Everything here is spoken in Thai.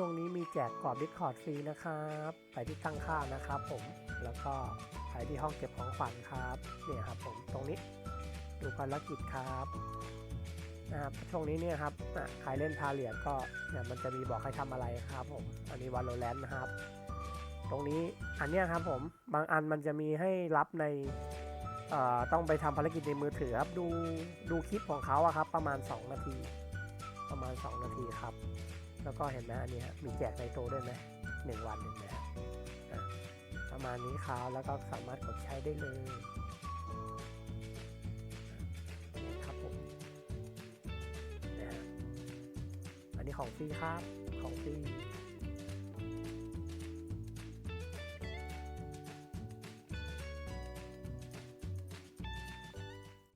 ช่วงนี้มีแจกกรอบ Discord ฟรีนะครับ ไปที่ตั้งค่านะครับผม แล้วก็ไปที่ห้องเก็บของขวัญครับ เนี่ยครับผมตรงนี้ดูภารกิจครับนะครับช่วงนี้เนี่ยครับใครเล่นพาเลียดก็เนี่ยมันจะมีบอกให้ทำอะไรครับผม อันนี้วาโลแรนต์นะครับ ตรงนี้อันเนี้ยครับผม บางอันมันจะมีให้รับในต้องไปทำภารกิจในมือถือครับดูดูคลิปของเขาอะครับ ประมาณ 2 นาที ประมาณ 2 นาทีครับ แล้วก็เห็นไหมอันนี้มีแจกในโตด้วยไหมหนึ่งวันหนึ่งนะประมาณนี้ครับแล้วก็สามารถกดใช้ได้เลยนี่ครับผมนะฮะอันนี้ของฟรีครับของฟรี